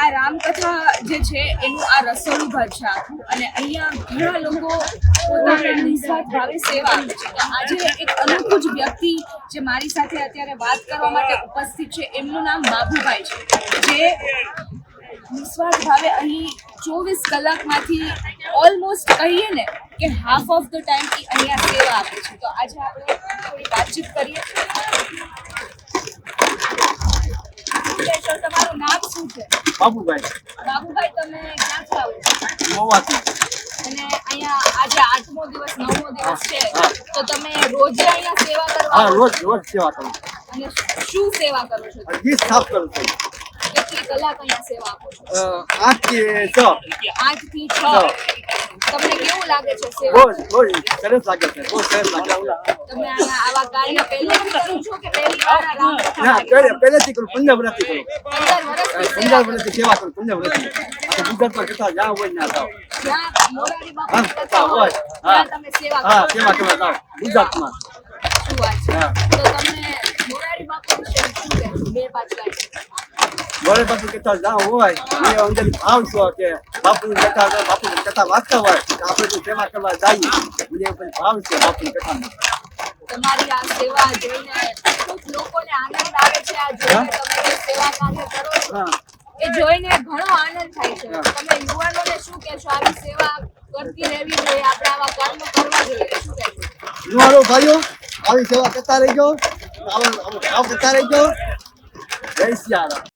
આ રામકથા જે છે, એનું આ રસોડું ઘર છે આખું. અને અહીંયા ઘણા લોકો પોતાના નિસ્વાર્થ ભાવે સેવા આજે એક અનોખું જ વ્યક્તિ જે મારી સાથે અત્યારે વાત કરવા માટે ઉપસ્થિત છે, એમનું નામ બાબુભાઈ છે. જે નિસ્વાર્થ ભાવે અહીં ચોવીસ કલાકમાંથી ઓલમોસ્ટ કહીએ ને કે હાફ ઓફ ધ ટાઈમ એ અહીંયા સેવા આપે છે. તો આજે આપણે વાતચીત કરીએ. તો તમારું નામ શું છે? બાબુભાઈ. બાબુભાઈ તમે આવો છો મોવાથી અને અહીંયા આજે આઠમો દિવસ નવમો દિવસ છે. તો તમે રોજે અહીંયા સેવા કરવા હા રોજ રોજ સેવા કરું અને શું સેવા કરો છો? તમે? સાફ કરું છું. કેટલી કલાક અહીંયા સેવા આપો છો? આઠથી છ. આઠથી છ. તમને કેવું લાગે છે સેવા? રોજ સરસ લાગે છે બહુ સરસ લાગે તમે આવા કાર્ય પહેલેથી કરો છો કે પહેલી વાર ના કરે? પહેલે પહેલેથી કરું પંદર વર્ષથી કરું. પંદર વર્ષથી સેવા કરો. છો. વર્ષથી. ગુજરાતમાં કેટલા જ્યાં હોય ના જાવ હા, કથા હોય હા. તમે સેવા. કરવા જાઓ ગુજરાતમાં. શું વાત છે? તો તમને મોરારી બાપુ શું? બે પાંચ વાત મોરારી બાપુ કથા જ્યાં હોય એ અંદર ભાવ છો કે બાપુ કથા બાપુની કથા વાંચતા હોય તો આપણે તો સેવા કરવા જઈએ. મને ઉપર ભાવ છે બાપુની કથામાં. તમારી આ સેવા જોઈને લોકોને આનંદ આવે છે આ જોઈને. તમે જે સેવા કાર્ય કરો છો. એ જોઈને ઘણો આનંદ થાય છે. તમે યુવાનોને શું કહેશો? આવી સેવા કરતી રહેવી જોઈએ આપણે આવા કર્મ કરવા જોઈએ. શું કહેશો? યુવાનો ભાઈઓ આવી સેવા કરતા રહેજો. આવો આવો કરતા રહેજો. જય સિયારામ.